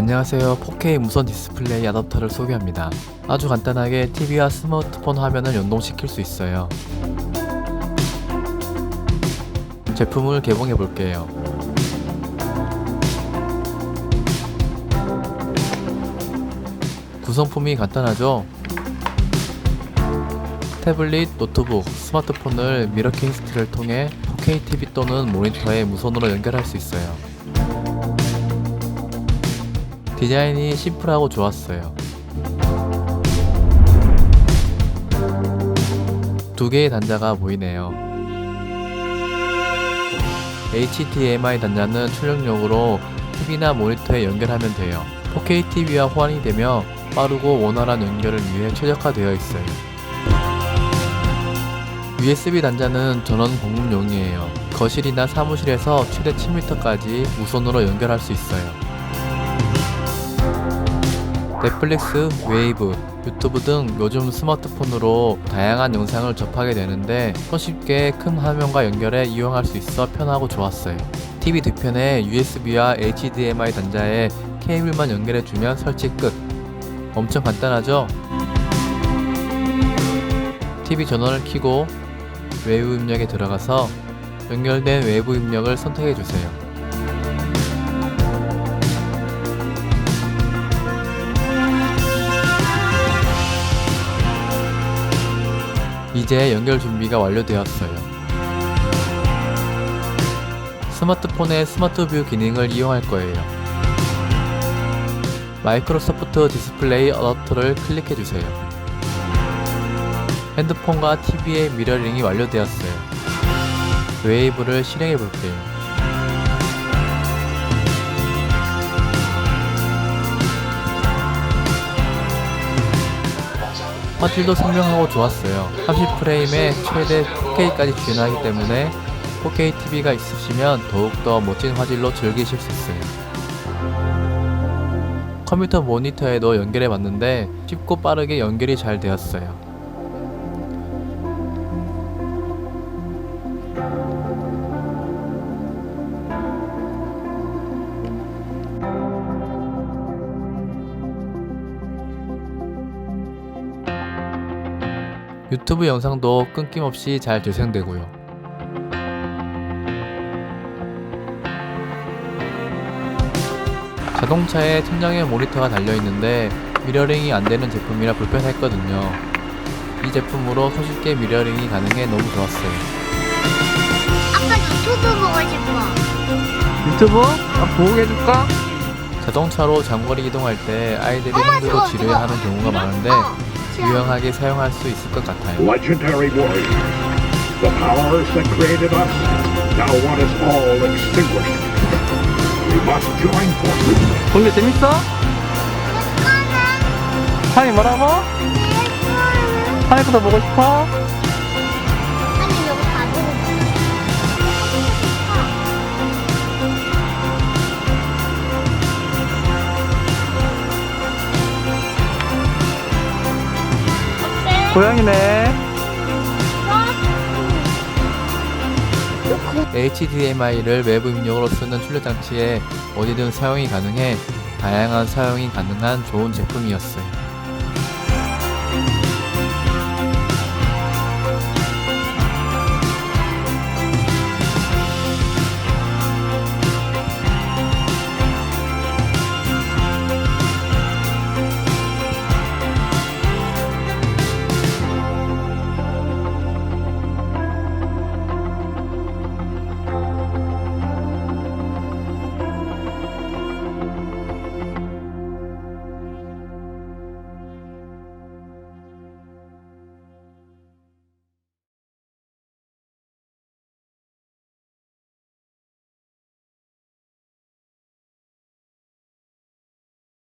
안녕하세요. 4K 무선 디스플레이 어댑터를 소개합니다. 아주 간단하게 TV와 스마트폰 화면을 연동시킬 수 있어요. 제품을 개봉해 볼게요. 구성품이 간단하죠? 태블릿, 노트북, 스마트폰을 미러 케이스를 통해 4K TV 또는 모니터에 무선으로 연결할 수 있어요. 디자인이 심플하고 좋았어요. 두 개의 단자가 보이네요. HDMI 단자는 출력용으로 TV나 모니터에 연결하면 돼요. 4K TV와 호환이 되며 빠르고 원활한 연결을 위해 최적화되어 있어요. USB 단자는 전원 공급용이에요. 거실이나 사무실에서 최대 7m까지 무선으로 연결할 수 있어요. 넷플릭스, 웨이브, 유튜브 등 요즘 스마트폰으로 다양한 영상을 접하게 되는데 손쉽게 큰 화면과 연결해 이용할 수 있어 편하고 좋았어요. TV 뒤편에 USB와 HDMI 단자에 케이블만 연결해주면 설치 끝. 엄청 간단하죠? TV 전원을 켜고 외부 입력에 들어가서 연결된 외부 입력을 선택해주세요. 이제 연결 준비가 완료되었어요. 스마트폰의 스마트뷰 기능을 이용할 거예요. 마이크로소프트 디스플레이 어댑터를 클릭해 주세요. 핸드폰과 TV의 미러링이 완료되었어요. 웨이브를 실행해 볼게요. 화질도 선명하고 좋았어요. 30프레임에 최대 4K까지 지원하기 때문에 4K TV가 있으시면 더욱더 멋진 화질로 즐기실 수 있어요. 컴퓨터 모니터에도 연결해 봤는데 쉽고 빠르게 연결이 잘 되었어요. 유튜브 영상도 끊김없이 잘 재생되고요. 자동차에 천장에 모니터가 달려 있는데 미러링이 안 되는 제품이라 불편했거든요. 이 제품으로 손쉽게 미러링이 가능해 너무 좋았어요. 아빠 유튜브 보고 싶어. 유튜브? 아, 보고 해줄까? 자동차로 장거리 이동할 때 아이들이 힘들고 지루해하는. 경우가 많은데 어. 유용하게 사용할 수 있을 것 같아요. Legendary warriors, the powers that created us now want us all extinguished. We must join forces. 근데 재밌어? 하니 뭐라고? 하니도 보고 싶어? 고양이네. HDMI를 외부 입력으로 쓰는 출력 장치에 어디든 사용이 가능해 다양한 사용이 가능한 좋은 제품이었어요.